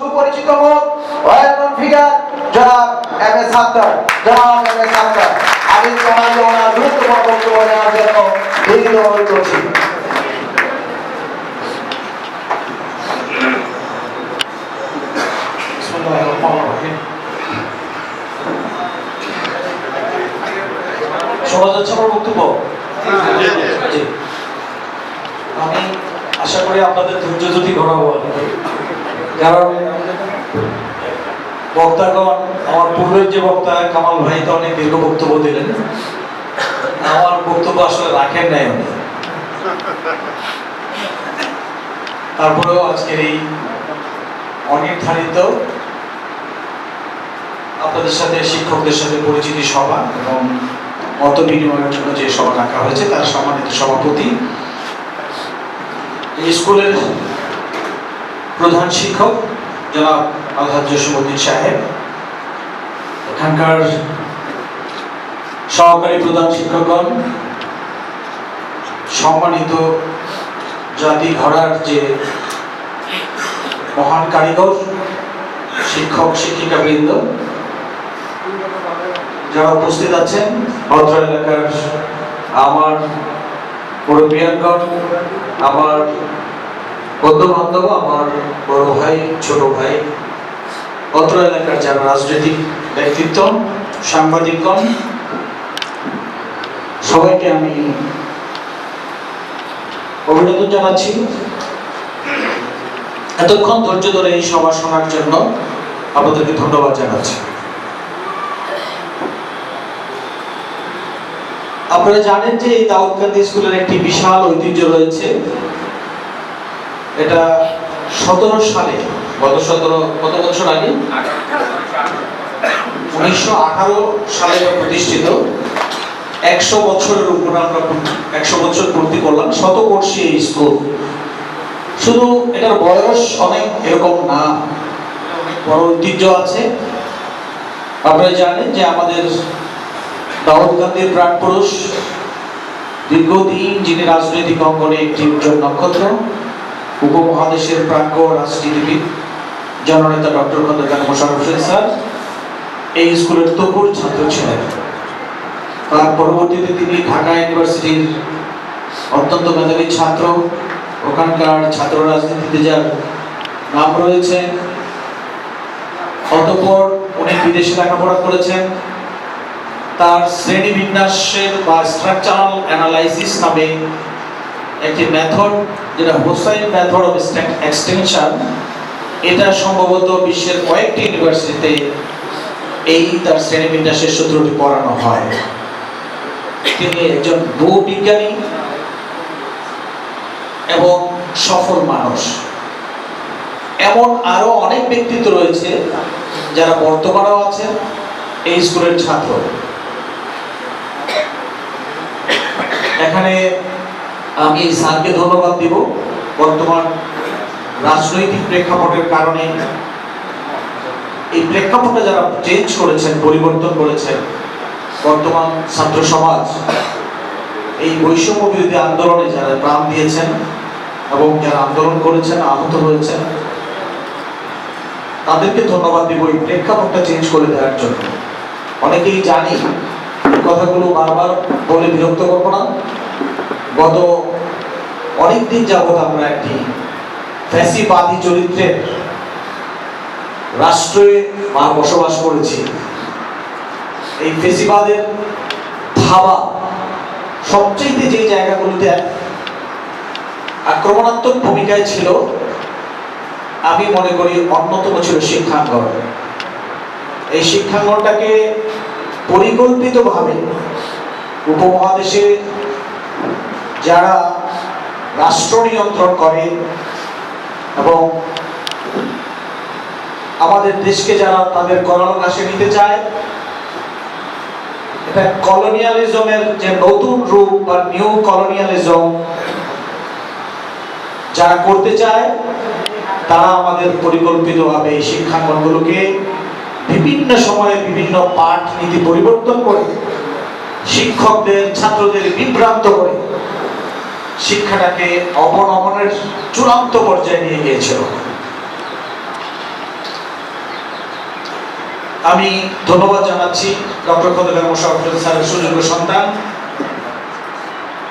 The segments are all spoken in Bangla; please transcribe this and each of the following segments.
সুপরিচিত মুখ ওয়েল নন ফিগার জনাব এম এস সাত্তার জনাব এম এস সাত্তার। আমি সমাজে ওনার গুরুত্বপূর্ণ বক্তব্য নেওয়ার জন্য বিনীত অনুরোধ করছি। শোনা যাচ্ছে আমার বক্তব্য? আমি আশা করি আপনাদের ধৈর্য যদি কি। কারণ বক্তাগণ, আমার পূর্বের যে বক্তা কামাল ভাই, তো অনেক দীর্ঘ বক্তব্য দিলেন। আমার বক্তব্য আসলে রাখেন নাই উনি। তারপরেও আজকের এই অনির্ধারিত আপনাদের সাথে, শিক্ষকদের সাথে পরিচিতি সভা এবং মত বিনিময়ের জন্য যে সভা রাখা হয়েছে, তার সম্মানিত সভাপতি স্কুলের প্রধান শিক্ষক জনাব আলহাজ জসিমুদ্দিন সাহেব। এখানকার সহকারী প্রধান শিক্ষকগণ, সম্মানিত জাতি ঘরার যে মহান কারিগর, শিক্ষক শিক্ষিকা বৃন্দ যারা উপস্থিত আছেন, ভদ্র এলাকার আমার মুরব্বিয়ানগণ, আমার বন্ধু বান্ধব আমার বড় ভাই, ছোট ভাই, অত্র এলাকার যারা রাজনৈতিক ব্যক্তিত্ব, সাংবাদিকগণ, সবাইকে আমি অভিনন্দন জানাচ্ছি। এতক্ষণ ধৈর্য ধরে এই সভা শোনার জন্য আপনাদেরকে ধন্যবাদ জানাচ্ছি। আপনারা জানেন যে এই দাউদকান্দি স্কুলের একটি বিশাল ঐতিহ্য রয়েছে। এটা সতেরো সালে, গত সতেরো, কত বছর আগে? উনিশশো আঠারো সালে প্রতিষ্ঠিত। একশো বছরের উপর আমরা একশো বছর পূর্তি করলাম, শতবর্ষী এই স্কুল। শুধু এটার বয়স অনেক এরকম না বড় ঐতিহ্য আছে। আপনারা জানেন যে আমাদের রাহুল গান্ধীর প্রাণ পুরুষ, দীর্ঘদিন যিনি রাজনৈতিক অঙ্গনে একটি উজ্জ্বল নক্ষত্র উপমহাদেশের প্রাজ্ঞ রাজনীতিবিদ জননেতা ডক্টর খন্দকার মোশারফ হোসেন স্যার, এই স্কুলের তপুর ছাত্র ছিলেন তার পরবর্তীতে তিনি ঢাকা ইউনিভার্সিটির অত্যন্ত মেধাবী ছাত্র। ওখানকার ছাত্র রাজনীতিতে যার নাম রয়েছে। অতঃপর উনি বিদেশে লেখাপড়া করেছেন। তার শ্রেণি বিন্যাসের বা স্ট্রাকচারাল অ্যানালাইসিস নামে একটি মেথড, যেটা হোসাইন মেথড অফ এক্সটেনশন। এটা সম্ভবত বিশ্বের কয়েকটি ইউনিভার্সিটিতে এই তার শ্রেণি বিন্যাসের সূত্রটি পড়ানো হয়। তিনি একজন ভূবিজ্ঞানী এবং সফল মানুষ। এমন আরও অনেক ব্যক্তিত্ব রয়েছে যারা বর্তমানেও আছেন এই স্কুলের ছাত্র। এখানে আমি স্যারকে ধন্যবাদ দিব। বর্তমান রাজনৈতিক প্রেক্ষাপটের কারণে এই প্রেক্ষাপটে যারা চেঞ্জ করেছেন, পরিবর্তন করেছেন, বর্তমান ছাত্র সমাজ, এই বৈষম্য বিরোধী আন্দোলনে যারা প্রাণ দিয়েছেন এবং যারা আন্দোলন করেছেন, আহত হয়েছেন, তাদেরকে ধন্যবাদ দিব এই প্রেক্ষাপটটা চেঞ্জ করে দেওয়ার জন্য। অনেকেই জানি কথাগুলো বারবার বলে বিরক্ত করব না। গত অনেকদিন যাবৎ আমরা একটি ফ্যাসিবাদী চরিত্রের রাষ্ট্রে মা বসবাস করেছি। এই ফেসিবাদের থাবা সবচেয়ে যে জায়গাগুলোতে আক্রমণাত্মক ভূমিকায় ছিল, আমি মনে করি অন্যতম ছিল শিক্ষাঙ্গন। এই শিক্ষাঙ্গনটাকে পরিকল্পিতভাবে উপমহাদেশে যারা রাষ্ট্র নিয়ন্ত্রণ করে এবং আমাদের দেশকে যারা তাদের করাল কাছে নিতে চায়, এটা কলোনিয়ালিজমের যে নতুন রূপ বা নিউ কলোনিয়ালিজম যারা করতে চায়, তারা আমাদের পরিকল্পিতভাবে এই শিক্ষাঙ্গনগুলোকে বিভিন্ন সময়ে বিভিন্ন পাঠ নীতি পরিবর্তন করে, শিক্ষকদের, ছাত্রদের বিভ্রান্ত করে শিক্ষাটাকে অবনমনের চূড়ান্ত পর্যায়ে নিয়ে গিয়েছিল। আমি ধন্যবাদ জানাচ্ছি ডক্টর খন্দকার মোশারফ স্যারের সুযোগ্য সন্তান।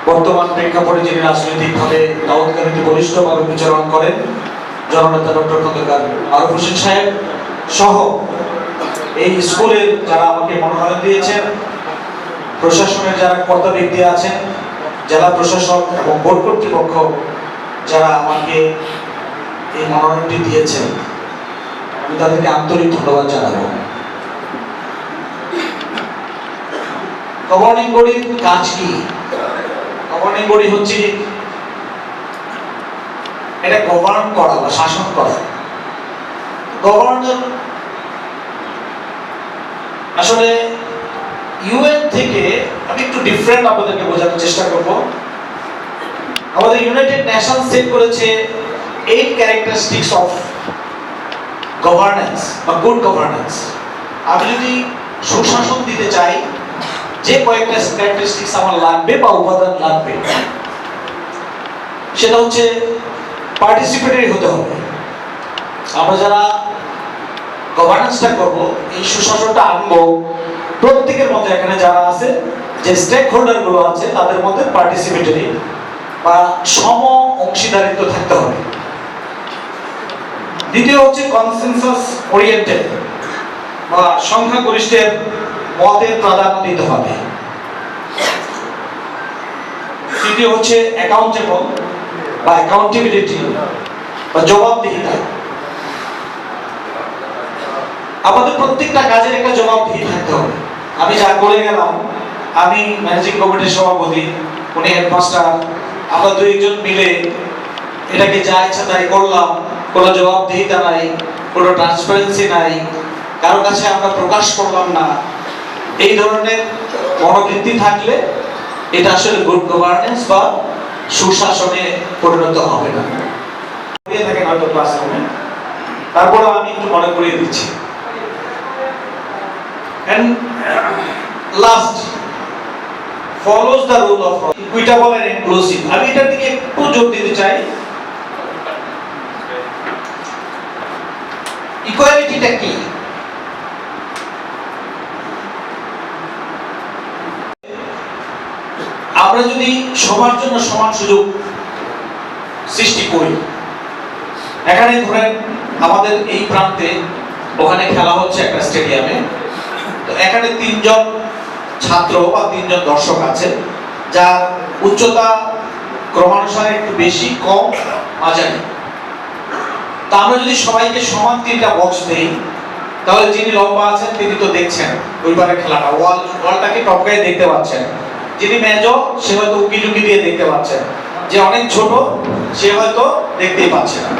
বর্তমান প্রেক্ষাপটে যিনি রাজনৈতিকভাবে দাউদকারীতে বলিষ্ঠভাবে বিচরণ করেন, জননেতা ডক্টর খন্দকার আরফ হোসেন সাহেব সহ এই স্কুলের যারা আমাকে মনোনয়ন দিয়েছেন, প্রশাসনের যারা কর্তা ব্যক্তি আছেন জেলা প্রশাসক এবং বোর্ড কর্তৃপক্ষ যারা আমাকে এই মনোনয়নটি দিয়েছেন, আমি তাদেরকে আন্তরিক ধন্যবাদ জানাব। গভর্নিং বডির কাজ কি? গভর্নিং বডি হচ্ছে এটা গভর্ন করা বা শাসন করা। গভর্নর আসলে ইউএন থেকে আমি একটু ডিফারেন্ট আপনাদেরকে বোঝানোর চেষ্টা করব। আমাদের ইউনাইটেড নেশন সেট করেছে এইট ক্যারেক্টারিস্টিক্স অফ গভর্নেন্স বা গুড গভর্নেন্স আমি যদি সুশাসন দিতে চাই, যে কয়েকটা ক্যারেক্টারিস্টিক্স আমার লাগবে বা উপাদান লাগবে, সেটা হচ্ছে পার্টিসিপেটরি হতে হবে। আমরা যারা গভর্নেন্সটা করব, এই সুশাসনটা আনব প্রত্যেকের মধ্যে এখানে যারা আছে, যে স্টেক হোল্ডারগুলো আছে, তাদের মধ্যে পার্টিসিপেটরি বা সম অংশীদারিত্ব থাকতে হবে। দ্বিতীয় হচ্ছে কনসেনসাস ওরিয়েন্টেড বা সংখ্যাগরিষ্ঠের মতের প্রাধান্য দিতে হবে। তৃতীয় হচ্ছে অ্যাকাউন্টেবল বা অ্যাকাউন্টেবিলিটি বা জবাবদিহিতা। আমাদের প্রত্যেকটা কাজের একটা জবাবদিহি থাকতে হবে। আমি যা করে গেলাম, আমি ম্যানেজিং কমিটির সভাপতি, উনি হেডমাস্টার আমরা দুই একজন মিলে এটাকে যা ইচ্ছা তাই করলাম, কোনো জবাবদিহিতা নাই, কোনো ট্রান্সপারেন্সি নাই, কারও কাছে আমরা প্রকাশ করলাম না। এই ধরনের মনোবৃত্তি থাকলে এটা আসলে গুড গভর্নেন্স বা সুশাসনে পরিণত হবে না। থাকেন ক্লাসরুমে তারপরে আমি একটু মনে করিয়ে দিচ্ছি। Last follows the rule of equitable and inclusive. আমি এটার দিকে একটু জোর দিতে চাই। ইকুয়ালিটিটা কি? আমরা যদি সবার জন্য সমান সুযোগ সৃষ্টি করি, এখানে ধরেন আমাদের এই প্রান্তে ওখানে খেলা হচ্ছে একটা স্টেডিয়ামে এখানে তিনজন ছাত্র বা তিনজন দর্শক আছে, যার উচ্চতা ক্রমানুসারে একটু বেশি, কম, মাঝারি। তা আমরা যদি সবাইকে সমান তিনটা বক্স দেই, তাহলে যিনি লম্বা আছেন, তিনি তো দেখছেন ওই খেলাটা। ওয়াল, ওয়ালটাকে টপকায় দেখতে পাচ্ছেন। যিনি মেজো সে হয়তো উকি ঝুঁকি দিয়ে দেখতে পাচ্ছেন। যে অনেক ছোট, সে হয়তো দেখতেই পাচ্ছে না।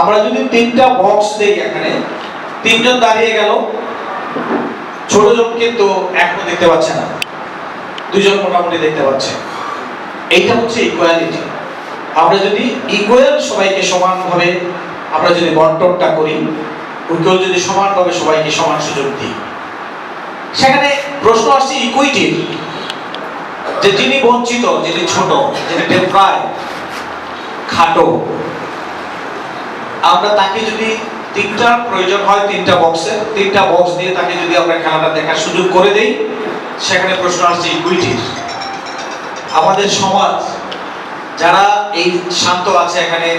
আমরা যদি তিনটা বক্স দেই এখানে, তিনজন দাঁড়িয়ে গেল। ছোট জন কিন্তু এখনও দেখতে পাচ্ছে না। দুজন মোটামুটি দেখতে পাচ্ছে। এইটা হচ্ছে ইকুয়ালিটি আমরা যদি ইকুয়াল সবাইকে সমানভাবে আমরা যদি বন্টনটা করি কেউ যদি সমানভাবে সবাইকে সমান সুযোগ দিই। সেখানে প্রশ্ন আসছে ইকুইটির যে যিনি বঞ্চিত, যিনি ছোট, যিনি টেম্পায় খাটো, আমরা তাকে যদি তিনটা প্রয়োজন হয় তিনটা বক্সে তিনটা বক্স দিয়ে তাকে যদি আমরা খেলাটা দেখার সুযোগ করে দেই, সেখানে প্রশ্ন আসছে ইকুইটির আমাদের সমাজ, যারা এই শান্ত আছে এখানে,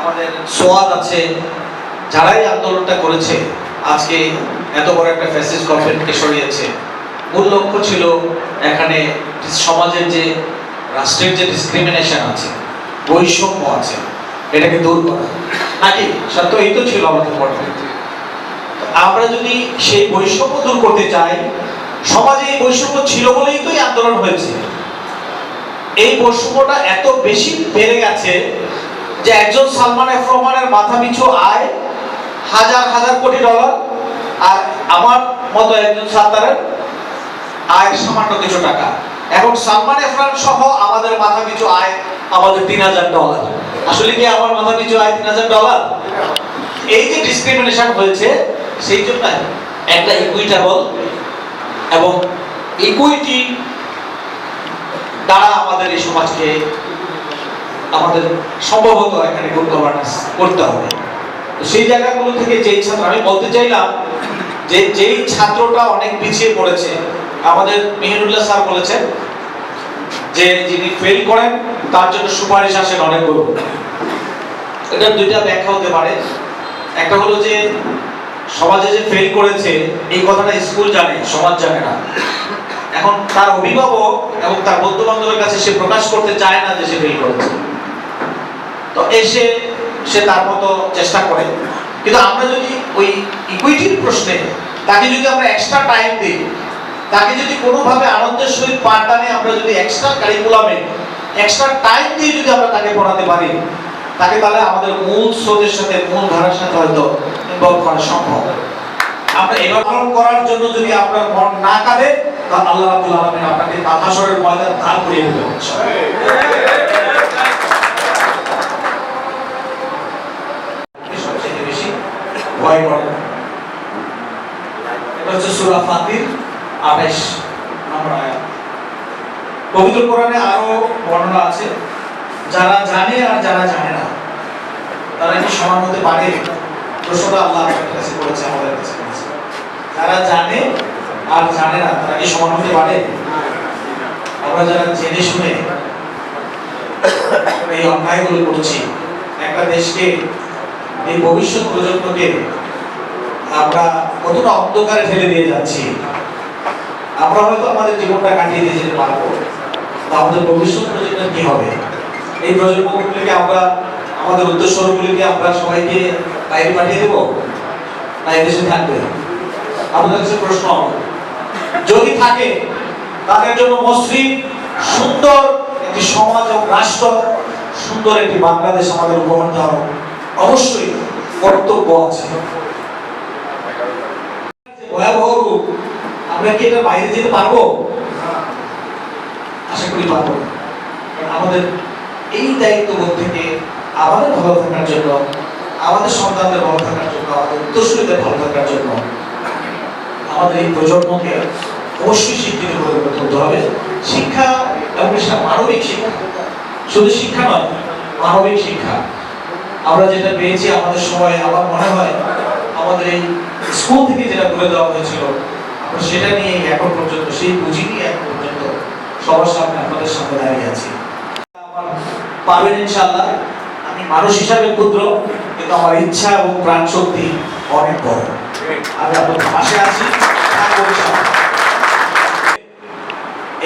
আমাদের সোয়াদ আছে, যারাই আন্দোলনটা করেছে, আজকে এত বড় একটা ফ্যাসিস্ট গভর্নমেন্টকে সরিয়েছে, মূল লক্ষ্য ছিল এখানে সমাজের যে, রাষ্ট্রের যে ডিসক্রিমিনেশন আছে, বৈষম্য আছে। এটাকে দূর করা নাকি? সত্য, এই তো ছিল আমাদের পক্ষে আমরা যদি সেই বৈষম্য দূর করতে চাই, সমাজে এই বৈষম্য ছিল বলেই তো এই আন্দোলন হয়েছে। এই বৈষম্যটা এত বেশি বেড়ে গেছে যে একজন সালমান এফ রহমানের মাথা পিছু আয় হাজার হাজার কোটি ডলার, আর আমার মতো একজন সাত্তারের আয় সামান্য কিছু টাকা। এখন সালমান এফরান সহ আমাদের মাথা পিছু আয় আমাদের তিন হাজার ডলার। আসলে কি আমার মাথা পিছু আয় তিন হাজার ডলার? এই যে ডিসক্রিমিনেশন হয়েছে, সেই জন্য একটা ইকুইটেবল এবং ইকুইটি দ্বারা আমাদের এই সমাজকে আমাদের সম্ভবত এখানে গুড গভর্নেন্স করতে হবে। সেই জায়গাগুলো থেকে যেই ছাত্র আমি বলতে চাইলাম যে যেই ছাত্রটা অনেক পিছিয়ে পড়েছে আমাদের মেহেরুল্লাহ স্যার বলেছেন যে যিনি ফেল করেন, তার জন্য সুপারিশ আসেন অনেকগুলো এটা দুইটা ব্যাখ্যা হতে পারে। একটা হলো যে, সমাজে যে ফেল করেছে, এই কথাটা স্কুল জানে, সমাজ জানে না। এখন তার অভিভাবক এবং তার বন্ধু বান্ধবের কাছে সে প্রকাশ করতে চায় না যে সে ফেল করেছে। তো এসে সে তার মতো চেষ্টা করে। কিন্তু আমরা যদি ওই ইকুইটির প্রশ্নে, তাকে যদি আমরা এক্সট্রা টাইম দিই তাকে যদি কোনোভাবে আনন্দের সহিত পাঠদানে আমরা যদি এক্সট্রা কারিকুলামে এক্সট্রা টাইম দিয়ে যদি আমরা তাকে পড়াতে পারি, তাকে তাহলে আমাদের মূল স্রোতের সাথে, মূল ধারার সাথে হয়তো ইনভলভ করা সম্ভব। আমরা পালন করার জন্য যদি আপনার মন না কাঁদে তাহলে আল্লাহ রাব্বুল আলামিন আপনাকে কাহাসরের ময়দান দাঁড় করিয়ে দেবে। সবচেয়ে বেশি ভয় করে এটা হচ্ছে সূরা ফাতির। 28 নম্বর আয়াত। পবিত্র কোরআনে আরও বর্ণনা আছে, যারা জানে আর যারা জানে না, তারা কি সমান হতে পারে? আল্লাহ কাছে আমাদের কাছে যারা জানে আর জানে না, তারা কি সমান হতে পারে? আমরা যারা জেনে শুনে এই অন্যায়গুলো করছি একটা দেশকে, এই ভবিষ্যৎ প্রজন্মকে আমরা কতটা অন্ধকারে ঠেলে দিয়ে যাচ্ছি? আমরা হয়তো আমাদের জীবনটা কাটিয়ে দিয়ে যেতে পারব। আমাদের ভবিষ্যৎ প্রজন্মের কি হবে? এই প্রজন্মগুলিকে আমরা, আমাদের উদ্দেশ্যগুলিকে আমরা সবাইকে বাইরে পাঠিয়ে দেবো? না এদেশে থাকবে? আমাদের কাছে প্রশ্ন। যদি থাকে, তাদের জন্য মসৃণ, সুন্দর একটি সমাজ এবং রাষ্ট্র, সুন্দর একটি বাংলাদেশ আমাদের উপহার দেওয়ার অবশ্যই কর্তব্য আছে। ভয়াবহ রূপ। আমরা কি এটা বাইরে যেতে পারব? আশা করি পারব। আমাদের এই দায়িত্ববোধ থেকে আমাদের ভালো থাকার জন্য, আমাদের সন্তানদের ভালো থাকার জন্য, আমাদের উত্তরসূরিদের ভালো থাকার জন্য আমাদের এই প্রজন্মকে অবশ্যই শিক্ষিত করে তুলতে হবে। শিক্ষা এবং মানবিক শিক্ষা। শুধু শিক্ষা নয়, মানবিক শিক্ষা। আমরা যেটা পেয়েছি আমাদের সময়, আমার মনে হয়, আমাদের এই স্কুল থেকে যেটা করে দেওয়া হয়েছিল আমরা সেটা নিয়ে এখন পর্যন্ত, সেই পুঁজি নিয়ে এখন পর্যন্ত সবার সামনে আপনাদের সামনে দাঁড়িয়ে আছি। পারবেন ইনশাআল্লাহ। আমি মানুষ হিসাবে ক্ষুদ্র, কিন্তু আমার ইচ্ছা এবং প্রাণ শক্তি অনেক বড়। আমি আপনাদের পাশে আছি।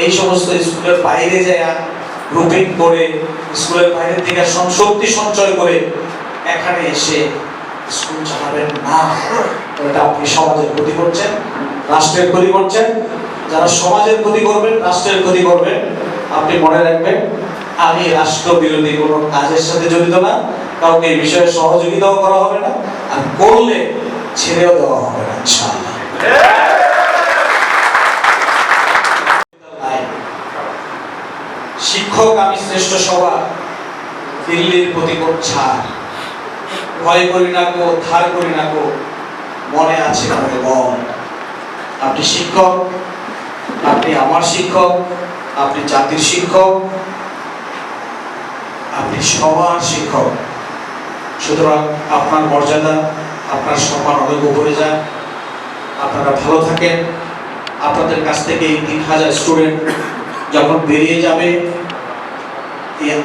এই সমস্ত স্কুলের বাইরে যায় গ্রুপিং করে, স্কুলের বাইরে থেকে শক্তি সঞ্চয় করে এখানে এসে স্কুল চালাবেন না। এটা আপনি সমাজের ক্ষতি করছেন। রাষ্ট্রের ক্ষতি করছেন, যারা সমাজের ক্ষতি করবেন, রাষ্ট্রের ক্ষতি করবেন, আপনি মনে রাখবেন, আমি রাষ্ট্র বিরোধী কোনো কাজের সাথে জড়িত না, কাউকে এই বিষয়ে সহযোগিতাও করা হবে না, আর করলে ছেড়েও দেওয়া হবে না, ইনশাআল্লাহ। শিক্ষক আমি শ্রেষ্ঠ সবার, দিল্লির প্রতি ছাড়। ভয় করি না গো, ধার করি না গো, মনে আছে মনে বল। আপনি শিক্ষক, আপনি আমার শিক্ষক, আপনি জাতির শিক্ষক, আপনি সবার শিক্ষক। সুতরাং আপনার মর্যাদা, আপনার সম্মান অনেক উপরে যায়। আপনারা ভালো থাকেন। আপনাদের কাছ থেকে এই তিন হাজার স্টুডেন্ট যখন বেরিয়ে যাবে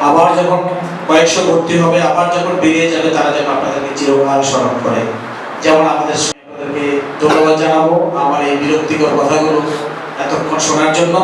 আবার যখন কয়েকশো ভর্তি হবে, আবার যখন বেরিয়ে যাবে, তারা যেন আপনাদেরকে চিরকাল স্মরণ করে। যেমন আমাদের ধন্যবাদ জানাব আমার এই বিরক্তিকর কথাগুলো এতক্ষণ শোনার জন্য।